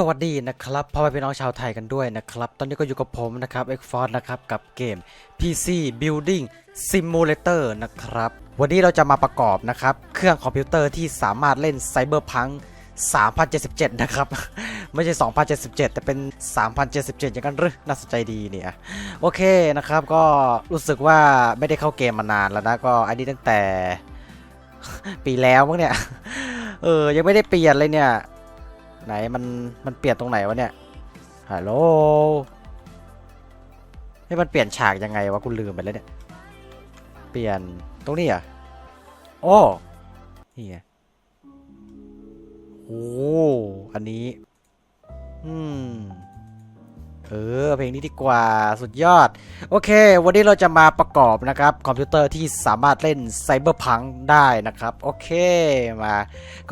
สวัสดีนะครับพ่อแม่พี่น้องชาวไทยกันด้วยนะครับ ตอนนี้ก็อยู่กับผมนะครับ x f o r นะครับ กับเกม PC Building Simulator นะครับ วันนี้เราจะมาประกอบนะครับ เครื่องคอมพิวเตอร์ที่สามารถเล่น Cyberpunk 3077 นะครับ ไม่ใช่ 2077 แต่เป็น 3077 อย่างนั้นหรือน่าสนใจดีเนี่ย โอเคนะครับก็รู้สึกว่าไม่ได้เข้าเกมมานานแล้วนะ ก็อันนี้ตั้งแต่ปีแล้วมั้งเนี่ย เออ ยังไม่ได้เปลี่ยนเลยเนี่ย ไหนมันมันเปลี่ยนตรงไหนวะเนี่ยฮัลโหลให้มันเปลี่ยนฉากยังไงวะกูลืมไปแล้วเนี่ย เปลี่ยนตรงนี้อะโอ้นี่ไงโอ้อันนี้ อืม เออ เพลงนี้ดีกว่าสุดยอด โอเค วันนี้เราจะมาประกอบนะครับ คอมพิวเตอร์ที่สามารถเล่นไซเบอร์พังได้นะครับ โอเคมา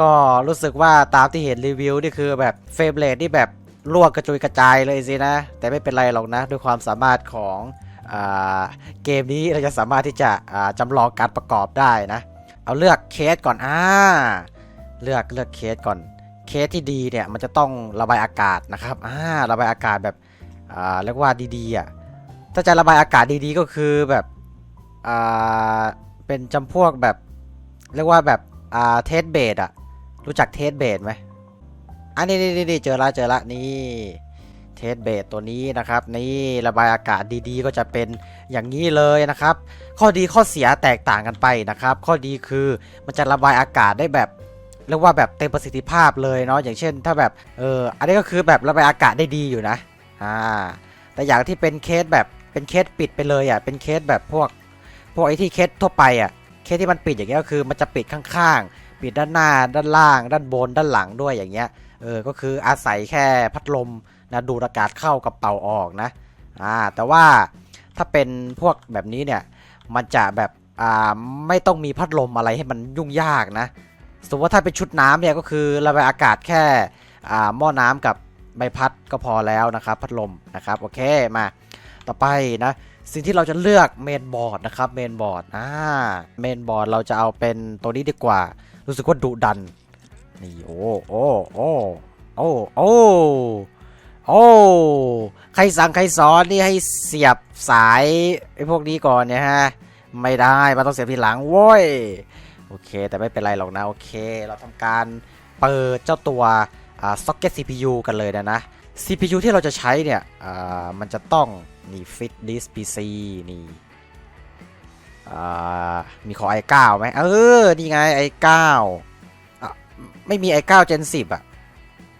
ก็รู้สึกว่าตามที่เห็นรีวิวนี่คือแบบเฟรมเรทที่แบบลวงกระจุยกระจายเลยสินะ แต่ไม่เป็นไรหรอกนะ ด้วยความสามารถของอเกมนี้เราจะสามารถที่จะจำลองการประกอบได้นะ เอาเลือกเคสก่อนอ่าเลือกเลือกเคสก่อน เคสที่ดีเนี่ยมันจะต้องระบายอากาศนะครับอ่าระบายอากาศแบบ อ่าเรียกว่าดีๆอะถ้าจะระบายอากาศดีๆก็คือแบบอ่าเป็นจำพวกแบบเรียกว่าแบบอ่าเทสเบดอะรู้จักเทสเบดไหมอันนี้นี่นี่เจอละเจอละนี่เทสเบดตัวนี้นะครับ นี่ระบายอากาศดีๆ ก็จะเป็นอย่างนี้เลยนะครับ ข้อดีข้อเสียแตกต่างกันไปนะครับ ข้อดีคือมันจะระบายอากาศได้แบบเรียกว่าแบบเต็มประสิทธิภาพเลยเนาะอย่างเช่น ถ้าแบบเอออันนี้ก็คือแบบระบายอากาศได้ดีอยู่นะ อ่าแต่อย่างที่เป็นเคสแบบเป็นเคสปิดไปเลยอะเป็นเคสแบบพวกพวกไอที่เคสทั่วไปอะเคสที่มันปิดอย่างเงี้ยก็คือมันจะปิดข้างๆ ปิดด้านหน้าด้านล่าง ด้านบนด้านหลังด้วยอย่างเงี้ยเออก็คืออาศัยแค่พัดลมนะดูดอากาศเข้ากับเป่าออกนะอ่าแต่ว่าถ้าเป็นพวกแบบนี้เนี่ยมันจะแบบอ่าไม่ต้องมีพัดลมอะไรให้มันยุ่งยากนะสมมติว่าถ้าเป็นชุดน้ำเนี่ยก็คือระบายอากาศแค่อ่าหม้อน้ำกับ ใบพัดก็พอแล้วนะครับพัดลมนะครับโอเคมาต่อไปนะสิ่งที่เราจะเลือกเมนบอร์ดนะครับเมนบอร์ดอ่าเมนบอร์ดเราจะเอาเป็นตัวนี้ดีกว่า รู้สึกว่าดุดันนี่โอ้โอ้โอ้โอ้โอ้โอ้ใครสั่งใครสอนนี่ให้เสียบสายไอ้พวกนี้ก่อนเนี่ยฮะไม่ได้มันต้องเสียบทีหลังโว้ยโอเค แต่ไม่เป็นไรหรอกนะโอเค เราทำการเปิดเจ้าตัว อ่า socket CPU กันเลยนะนะ CPU ที่เราจะใช้เนี่ยอ่ามันจะต้องนี่ fit this PC นี่อ่ามีขอ i9 ไหมเออ นี่ไง i9 อะไม่มี i9 Gen 10 อะ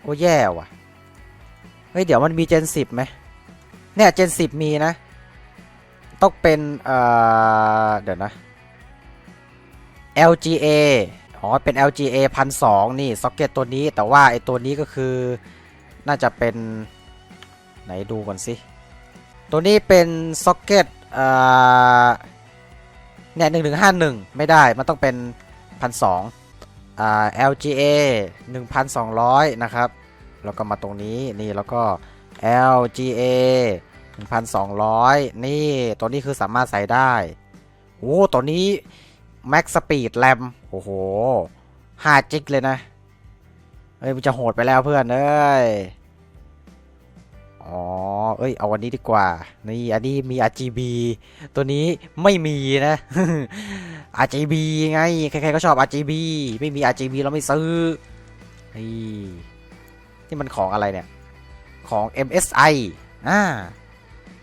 โอ้แย่ว่ะ เฮ้ย เดี๋ยวมันมี Gen 10ไหมเนี่ย Gen 10 มีนะ ต้องเป็นเอ่อเดี๋ยวนะ LGA อ๋อ เป็น LGA 1002นี่ซ็อกเก็ตตัวนี้ แต่ว่าไอตัวนี้ก็คือน่าจะเป็นไหนดูก่อนสิ ตัวนี้เป็นซ็อกเก็ตเนี่ยหนึ่งหนึ่งห้าหนึ่งไม่ได้ มันต้องเป็นพันสองอ่า LGA 1,200 นะครับ แล้วก็มาตรงนี้นี่แล้วก็ LGA 1,200 นี่ตัวนี้คือสามารถใส่ได้ โอ้ตัวนี้ Max Speed RAM โอ้โห5จิกเลยนะ เฮ้ย มันจะโหดไปแล้วเพื่อนเอ้ย อ๋อ เอ้ย เอาวันนี้ดีกว่า นี่ อันนี้มี RGB ตัวนี้ไม่มีนะ RGB ไง ใครๆก็ชอบ RGB ไม่มี RGB เราไม่ซื้อนี่นี่มันของอะไรเนี่ย ของ MSI อ่า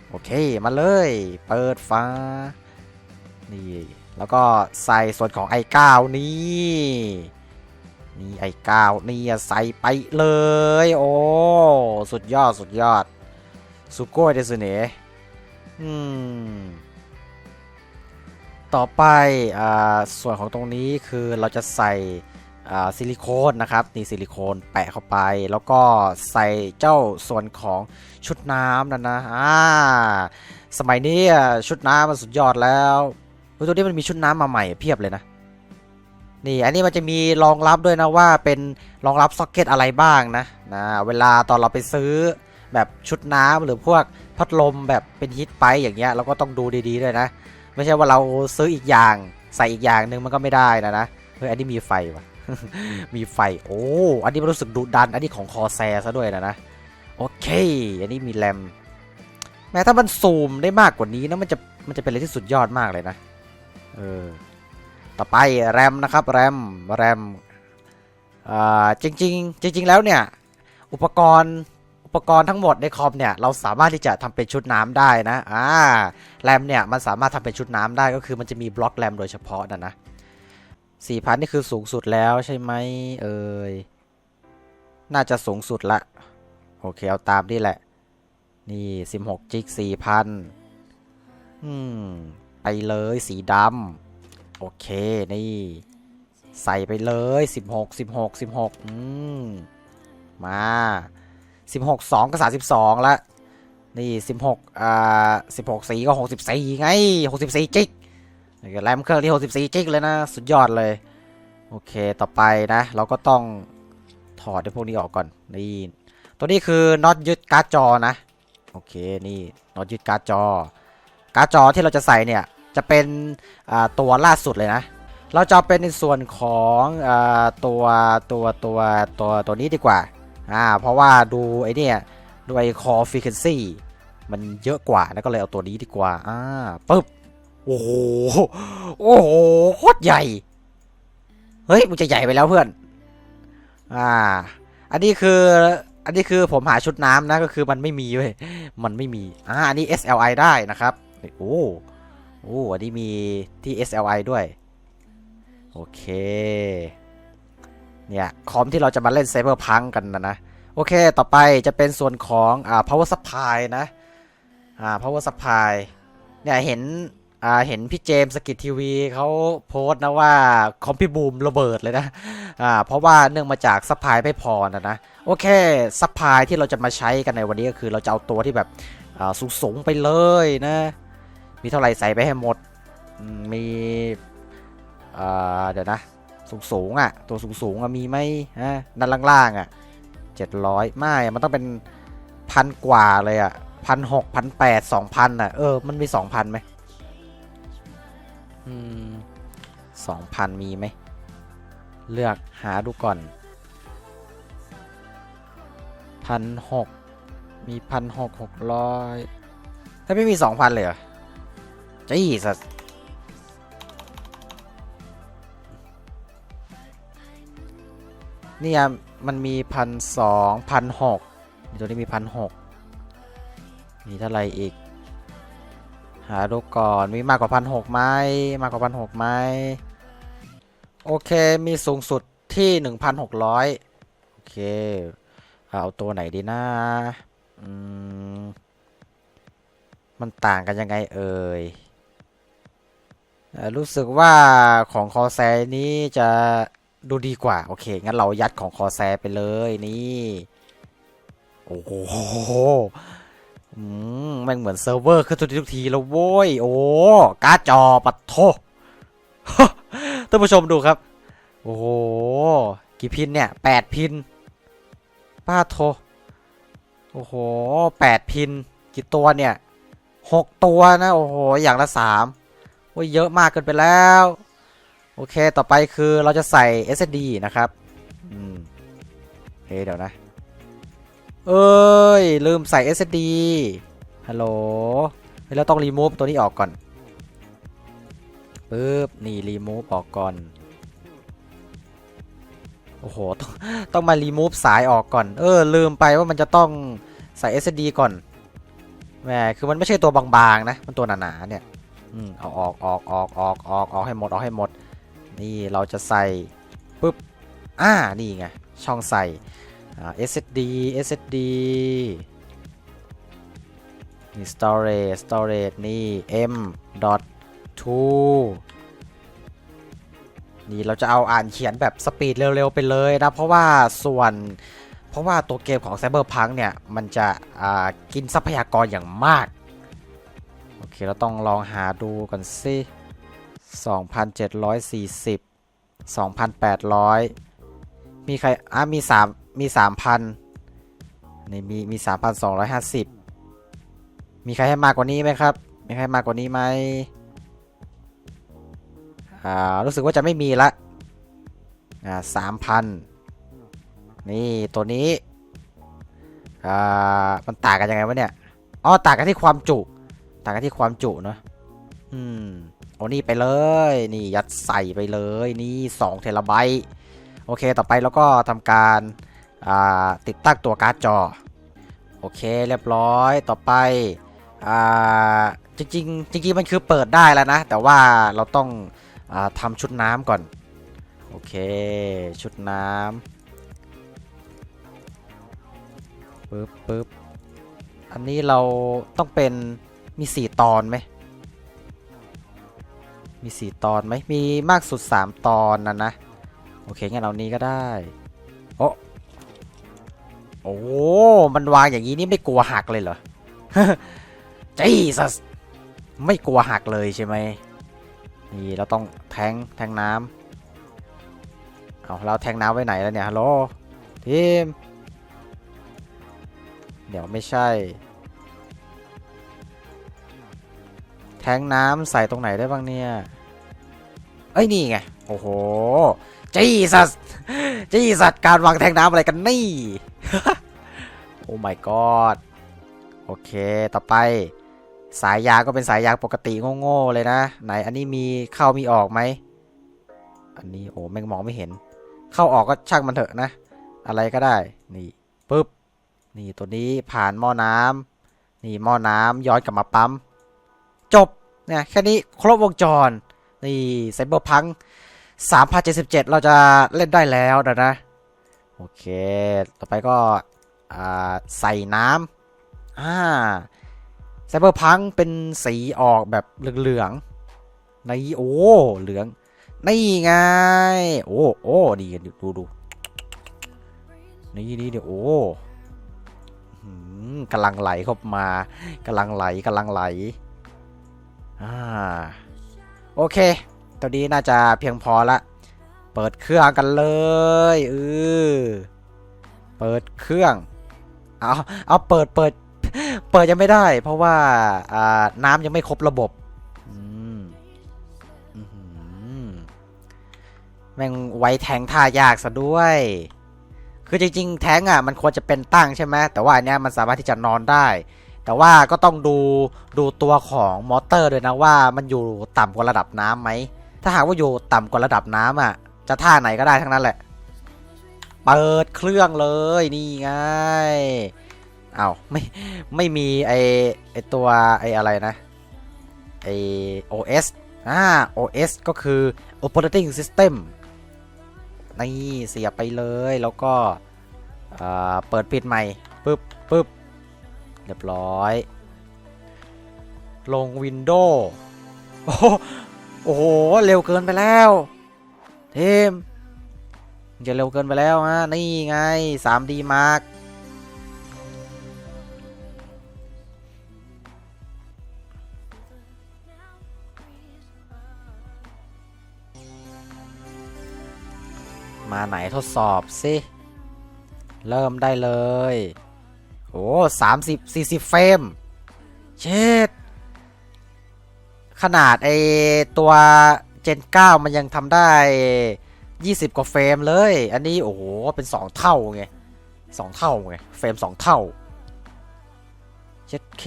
โอเค มาเลย เปิดฟ้า นี่ แล้วก็ใส่ส่วนของ i9 นี่นี่ i9 นี่ใส่ไปเลย โอ้ สุดยอดสุดยอดสุโก้เดสเนะอืม ต่อไปอ่าส่วนของตรงนี้คือเราจะใส่อ่าซิลิโคนนะครับนี่ซิลิโคนแปะเข้าไป แล้วก็ใส่เจ้าส่วนของชุดน้ำนั่นนะอ่าสมัยนี้อะชุดน้ำมันสุดยอดแล้ว ตัวนี้มันมีชุดน้ำมาใหม่เพียบเลยนะ นี่อันนี้มันจะมีรองรับด้วยนะว่าเป็นรองรับซ็อกเก็ตอะไรบ้างนะนะเวลาตอนเราไปซื้อแบบชุดน้ำหรือพวกพัดลมแบบเป็นฮิตไปอย่างเงี้ยเราก็ต้องดูดีๆด้วยนะ ไม่ใช่ว่าเราซื้ออีกอย่างใส่อีกอย่างหนึ่งมันก็ไม่ได้นะนะเฮ้ยอันนี้มีไฟว่ะมีไฟโอ้อันนี้มันรู้สึกดุดัน อันนี้ของคอแซซะด้วยนะนะโอเค อันนี้มีแรมแม้ถ้ามันซูมได้มากกว่านี้นะมันจะมันจะเป็นอะไรที่สุดยอดมากเลยนะ เออต่อไปแรมนะครับแรมแรมอ่าจริงๆ จริง ๆ แล้วเนี่ย อุปกรณ์อุปกรณ์ทั้งหมดในคอมเนี่ยเราสามารถที่จะทำเป็นชุดน้ำได้นะอ่าแรมเนี่ยมันสามารถทำเป็นชุดน้ำได้ก็คือมันจะมีบล็อกแรมโดยเฉพาะนะนะสี่พันนี่คือสูงสุดแล้วใช่ไหมเอ่ยน่าจะสูงสุดละโอเคเอาตามนี่แหละ นี่สิบหกจิกสี่พันอืม ไปเลยสีดำโอเคนี่ ใส่ไปเลยสิบหกสิบหกสิบหกอืมมาสิบหกสองก็สาสิบสองละนี่สิบหกอ่าสิบหกสีก็หกสิบสี่ไงหกสิบสี่จิกแรมเครื่องที่64จิกเลยนะ สุดยอดเลย โอเคต่อไปนะ เราก็ต้องถอดไอ้พวกนี้ออกก่อนนี่ตัวนี้คือน็อตยึดการ์ดจอนะ โอเคนี่น็อตยึดการ์ดจอ การ์ดจอที่เราจะใส่เนี่ย จะเป็นตัวล่าสุดเลยนะ เราจะเป็นในส่วนของอตัวตัวตัวตัวตัวนี้ดีกว่าอ่าเพราะว่าดูไอ้นี่ดูไอ้ core frequency มันเยอะกว่าแล้วก็เลยเอาตัวนี้ดีกว่าอ่าปึ๊บโอ้โหโอ้โหโคตรใหญ่เฮ้ยมึงจะใหญ่ไปแล้วเพื่อนอ่าอันนี้คืออันนี้คือผมหาชุดน้ำนะก็คือมันไม่มีเว้ยมันไม่มีอ่าอันนี้ SLI ได้นะครับโอ้ โอ้อันนี้มีที่ SLI ด้วย โอเค เนี่ย คอมที่เราจะมาเล่น Cyberpunk กันนะนะ โอเค ต่อไปจะเป็นส่วนของอ่า power supply นะ อ่า power supply เนี่ย เห็น อ่า เห็นพี่เจมส์กิททีวีเขาโพสต์นะว่า คอมพี่บูมระเบิดเลยนะ อ่า เพราะว่าเนื่องมาจากซัพพลายไม่พอนะนะ โอเค ซัพพลายที่เราจะมาใช้กันในวันนี้ก็คือเราจะเอาตัวที่แบบ อ่า สูงๆไปเลยนะ มีเท่าไหร่ใส่ไปให้หมด มีเดี๋ยวนะ สูงๆอะ ตัวสูงๆอะมีไหมฮะด้านล่างๆอะเจ็ดร้อยไม่ มันต้องเป็นพันกว่าเลยอะพันหกพันแปดสองพันอะ เออ มันมีสองพันไหมอืมสองพันมีไหม เลือกหาดูก่อนพันหกมีพันหกหกร้อยถ้าไม่มีสองพันเลยเหรอ จี้สัสเนี่ยมันมีพันสองพันหกตัวนี้มีพันหกมีเท่าไรอีก หาดูก่อน มีมากกว่าพันหกไหมมากกว่าพันหกไหมโอเค มีสูงสุดที่หนึ่งพันหกร้อยโอเค เอาตัวไหนดีนะอืมมันต่างกันยังไงเอ่ย รู้สึกว่าของคอแซนี้จะดูดีกว่า โอเค งั้นเรายัดของคอแซไปเลยนี่ โอ้โหอืมแม่งเหมือนเซิร์ฟเวอร์ขึ้นทุกทีทุกทีแล้วโว้ย โอ้การ์ดจอปัดโทท่านผู้ชมดูครับ โอ้โห กี่พินเนี่ยแปดพิน ป้าโท โอ้โหแปดพิน กี่ตัวเนี่ยหกตัวนะ โอ้โห อย่างละสาม โอ้ยเยอะมากเกินไปแล้ว โอเคต่อไปคือเราจะใส่ SSD นะครับ อืมเฮ้เดี๋ยวนะ เอ้ย ลืมใส่ SSD ฮัลโหลเฮ้ยเราต้องรีมูฟตัวนี้ออกก่อนปึ๊บนี่รีมูฟออกก่อน โอ้โห ต้องต้องมารีมูฟสายออกก่อน เออ ลืมไปว่ามันจะต้องใส่ SSD ก่อนแหมคือมันไม่ใช่ตัวบางๆนะ มันตัวหนาๆเนี่ย เอาออกออกออกออกออกออกให้หมดออกให้หมด นี่เราจะใส่ปึ๊บอ่านี่ไงช่องใส่ SSD SSD นี่ storage storage นี่ m dot to นี่เราจะเอาอ่านเขียนแบบสปีดเร็วๆไปเลยนะ เพราะว่าส่วนเพราะว่าตัวเกมของ Cyberpunk เนี่ย มันจะอ่ากินทรัพยากรอย่างมาก เคเราต้องลองหาดูกันสิ2,740 2,800 มีใคร อะ มี 3 มี 3,000นี่มี มี 3,250 มีใครให้มากกว่านี้ไหมครับ มีใครมากกว่านี้ไหมอ่า รู้สึกว่าจะไม่มีละ อ่าสามพันนี่ตัวนี้ อ่า มันต่างกันยังไงวะเนี่ย อ๋อ ต่างกันที่ความจุ ต่างกันที่ความจุเนอะอืมโอ้นี่ไปเลย นี่ยัดใส่ไปเลย นี่2เทราไบต์โอเค ต่อไปแล้วก็ทำการาติดตั้งตัวการ์ดจอ โอเค เรียบร้อย ต่อไปอ่าจริงจริงมันคือเปิดได้แล้วนะ แต่ว่าเราต้องอทำชุดน้ำก่อน โอเค ชุดน้ำปึ๊บปึ๊บอันนี้เราต้องเป็น มีสี่ตอนไหมมีสี่ตอนไหมมีมากสุดสามตอนนะนะ โอเคงั้นเอานี้ก็ได้ โอ้โอ้มันวางอย่างนี้นี่ไม่กลัวหักเลยเหรอจีสัสไม่กลัวหักเลยใช่ไหมนี่เราต้องแทงแทงน้ำเอาเราแทงน้ำไว้ไหนแล้วเนี่ยฮัลโหลทีมเดี๋ยวไม่ใช่ แทงน้ำใส่ตรงไหนได้บ้างเนี่ย เอ้ยนี่ไง โอ้โหจีสัสจีสัสการวางแทงน้ำอะไรกันนี่ โอ้ my god โอเค ต่อไป สายยางก็เป็นสายยางปกติโง่ๆเลยนะ ไหนอันนี้มีเข้ามีออกไหม อันนี้โอ้แม่งมองไม่เห็น เข้าออกก็ช่างมันเถอะนะ อะไรก็ได้ นี่ปุ๊บ นี่ตัวนี้ผ่านหม้อน้ำนี่หม้อน้ำย้อนกลับมาปั๊ม จบเนี่ยแค่นี้ครบวงจร นี่ไซเบอร์พัง3077 เราจะเล่นได้แล้วนะนะ โอเค ต่อไปก็ใส่น้ำอ่าไซเบอร์พังเป็นสีออกแบบเหลืองๆในโอ้ เหลือง นี่ไง โอ้โอ้ดีดูดูนี่นี่เดี๋ยวโอ้กำลังไหลเข้ามากำลังไหลกำลังไหล อ่าโอเคตัวนี้น่าจะเพียงพอละ เปิดเครื่องกันเลยเออเปิดเครื่อง เอาเอาเปิดเปิด เปิดยังไม่ได้ เพราะว่าอ่าน้ำยังไม่ครบระบบแม่งไว้แทงท่ายากซะด้วย คือจริงๆ แทงอะ มันควรจะเป็นตั้งใช่ไหมแต่ว่าอันเนี้ยมันสามารถที่จะนอนได้ แต่ว่าก็ต้องดูดูตัวของมอเตอร์ด้วยนะว่ามันอยู่ต่ำกว่าระดับน้ำไหม ถ้าหากว่าอยู่ต่ำกว่าระดับน้ำอะ จะท่าไหนก็ได้ทั้งนั้นแหละ เปิดเครื่องเลยนี่ไงเอา้าไม่ไม่มีไอไอตัวไออะไรนะไอ OS อ่า OS ก็คือ Operating System นี่เสียบไปเลยแล้วก็อ่าเปิดปิดใหม่ปึ๊บปึ๊บ เรียบร้อย ลง Windows โอ้โหโอ้โห เร็วเกินไปแล้ว เทมจะเร็วเกินไปแล้วฮะ นี่ไง 3D Mark มาไหนทดสอบสิ เริ่มได้เลย โอ้สามสิบสี่สิบเฟรม เช็ด ขนาดไอตัวเจน9มันยังทำได้20กว่าเฟรมเลย อันนี้โอ้โห เป็น2เท่าไง2เท่าไง เฟรม2เท่า เช็ดเค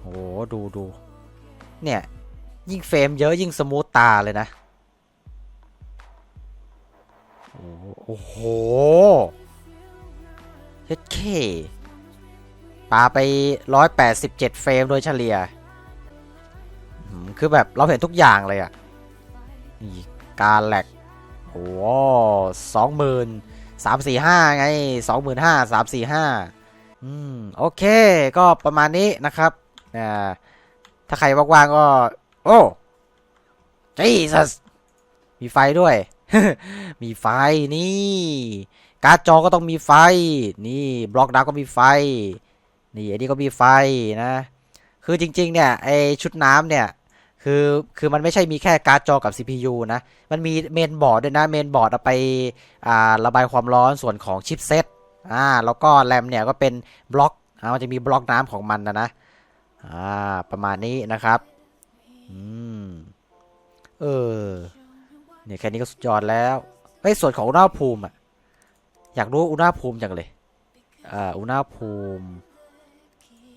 โอ้โหดูดูเนี่ย ยิ่งเฟรมเยอะยิ่งสมูทตาเลยนะ อ้โหเฮ็ดเคปาไป 187 เฟรมโดยเฉลี่ย คือแบบเราเห็นทุกอย่างเลยอะนี่การแหลกโอ้สองหมื่นสามสี่ห้าไงสองหมื่นห้าสามสี่ห้าอืม โอเค ก็ประมาณนี้นะครับอ่าถ้าใครว่างๆก็ โอ้จีสัสมีไฟด้วย มีไฟนี่ การ์ดจอก็ต้องมีไฟ นี่บล็อกดาวก็มีไฟ นี่อันนี้ก็มีไฟนะ คือจริง ๆ เนี่ยไอชุดน้ำเนี่ยคือคือมันไม่ใช่มีแค่การ์ดจอกับ CPU นะ มันมีเมนบอร์ดด้วยนะเมนบอร์ดเอาไปอ่าระบายความร้อนส่วนของชิปเซตอ่าแล้วก็แรมเนี่ยก็เป็นบล็อกอ่ามันจะมีบล็อกน้ำของมันนะนะอ่าประมาณนี้นะครับอืมเอเออ เนี่ยแค่นี้ก็สุดยอดแล้วไอ้ส่วนของอุณหภูมิอะอยากรู้อุณหภูมิจังเลยอ่าอุณหภูมิ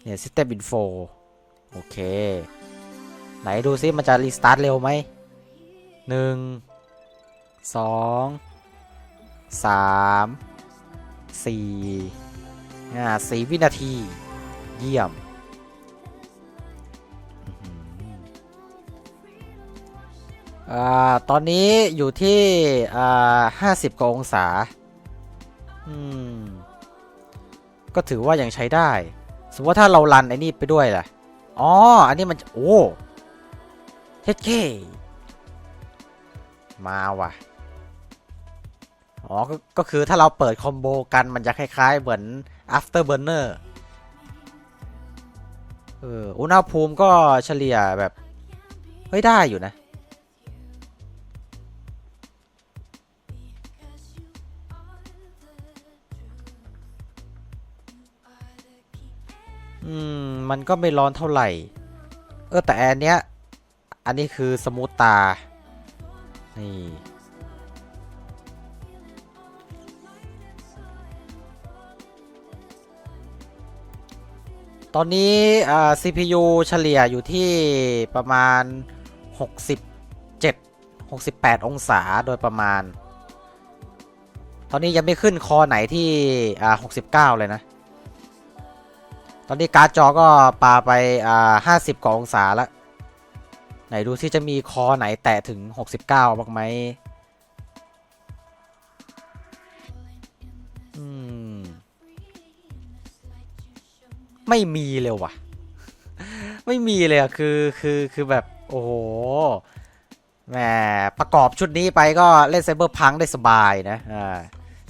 เนี่ย System Info โอเค ไหนดูซิมันจะรีสตาร์ทเร็วไหมหนึ่งสองสามสี่อ่าสี่วินาที เยี่ยม อ่าตอนนี้อยู่ที่อ่าห้าสิบกว่าองศา อืม ก็ถือว่ายังใช้ได้ สมมติว่าถ้าเรารันไอ้นี่ไปด้วยล่ะ อ๋อ อันนี้มันโอ้เฮ็ดเคมาว่ะ อ๋อก็ก็คือถ้าเราเปิดคอมโบกันมันจะคล้าย ๆ เหมือน afterburner เออ อุณหภูมิก็เฉลี่ยแบบ เฮ้ย ได้อยู่นะ อืม มันก็ไม่ร้อนเท่าไหร่ เออแต่อันเนี้ย อันนี้คือสมูทตา นี่ ตอนนี้อ่า CPU เฉลี่ยอยู่ที่ประมาณ 67 68 องศาโดยประมาณ ตอนนี้ยังไม่ขึ้นคอไหนที่อ่า69 เลยนะ ตอนนี้การ์ดจอก็ปาไปอ่า50กว่าองศาแล้วไหนดูที่จะมีคอไหนแตะถึง 69บ้างไหมอืม ไม่มีเลยว่ะ ไม่มีเลยอะคือคือคือแบบ โอ้โหแหมประกอบชุดนี้ไปก็เล่นไซเบอร์พังได้สบายนะอ่า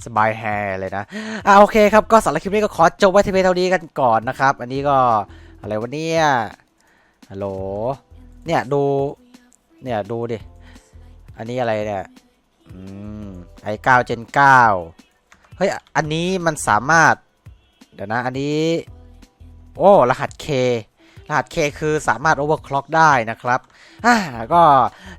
สบายแฮเลยนะ อ่าโอเคครับ ก็สำหรับคลิปนี้ก็ขอจบไว้ที่เพียงเท่านี้กันก่อนนะครับ อันนี้ก็อะไรวะเนี่ยฮัลโหล เนี่ยดู เนี่ยดูดิ อันนี้อะไรเนี่ย อืมไอ9 Gen 9เฮ้ย อันนี้มันสามารถ เดี๋ยวนะ อันนี้ โอ้ รหัส K รหัส K คือสามารถโอเวอร์คล็อกได้นะครับอ่าก็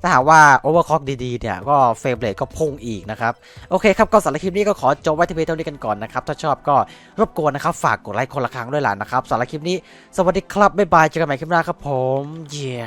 ถ้าหากว่าโอเวอร์คล็อกดีๆเนี่ยก็เฟรมเรทก็พุ่งอีกนะครับ โอเคครับ ก็สำหรับคลิปนี้ก็ขอจบไว้ที่เพียงเท่านี้กันก่อนนะครับ ถ้าชอบก็รบกวนนะครับ ฝากกดไลค์คนละครั้งด้วยล่ะนะครับสำหรับคลิปนี้ สวัสดีครับบ๊ายบายเจอกันใหม่คลิปหน้าครับผมเย้